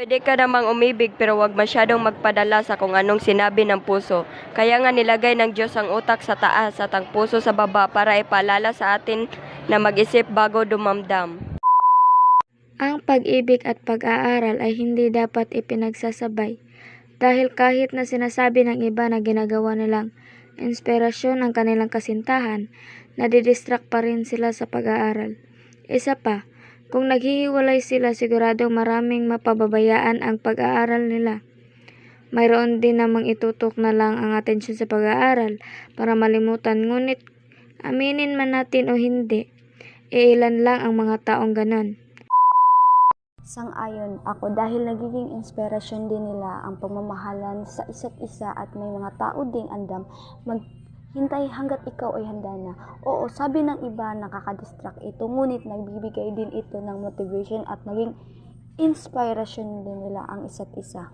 Pwede ka namang umibig pero wag masyadong magpadala sa kung anong sinabi ng puso. Kaya nga nilagay ng Diyos ang utak sa taas at ang puso sa baba para ipaalala sa atin na mag-isip bago dumamdam. Ang pag-ibig at pag-aaral ay hindi dapat ipinagsasabay dahil kahit na sinasabi ng iba na ginagawa nilang inspirasyon ang kanilang kasintahan, nadidistract pa rin sila sa pag-aaral. Isa pa, kung naghihiwalay sila siguradong maraming mapababayaan ang pag-aaral nila. Mayroon din namang itutok na lang ang atensyon sa pag-aaral para malimutan ngunit aminin man natin o hindi, iilan lang ang mga taong ganon. Sang-ayon ako dahil nagiging inspirasyon din nila ang pagmamahalan sa isa't isa at may mga tao ding andam maghintay hanggat ikaw ay handa na. Oo, sabi ng iba nakakadistract ito, ngunit nagbibigay din ito ng motivation at naging inspirasyon din nila ang isa't isa.